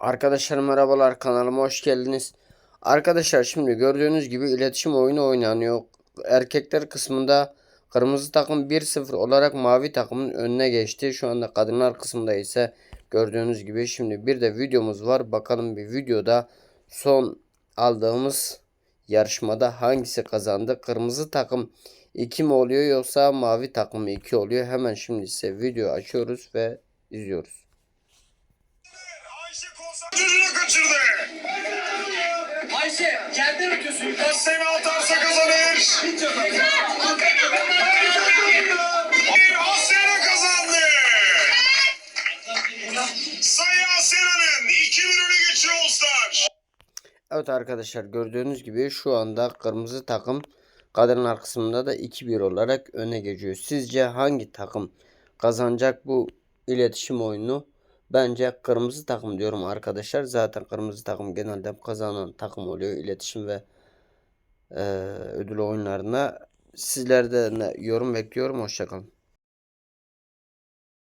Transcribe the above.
Arkadaşlar merhabalar kanalıma hoş geldiniz. Arkadaşlar şimdi gördüğünüz gibi iletişim oyunu oynanıyor. Erkekler kısmında kırmızı takım 1-0 olarak mavi takımın önüne geçti. Şu anda kadınlar kısmında ise gördüğünüz gibi şimdi bir de videomuz var. Bakalım bir videoda son aldığımız yarışmada hangisi kazandı? Kırmızı takım 2 mi oluyor yoksa mavi takım mı 2 oluyor? Hemen şimdi size video açıyoruz ve izliyoruz. Çocuğunu kaçırdı. Ayşe yerden ötüyorsun yukarı. Seni atarsa kazanır. Hiç yok. Asya'na kazandı. Sayı Asya'nın 2-1 öne geçiyor All. Evet arkadaşlar gördüğünüz gibi şu anda kırmızı takım kadınlar kısmında da 2-1 olarak öne geçiyor. Sizce hangi takım kazanacak bu iletişim oyunu? Bence kırmızı takım diyorum arkadaşlar. Zaten kırmızı takım genelde kazanan takım oluyor iletişim ve eee, ödül oyunlarına. Sizlerden de yorum bekliyorum. Hoşçakalın.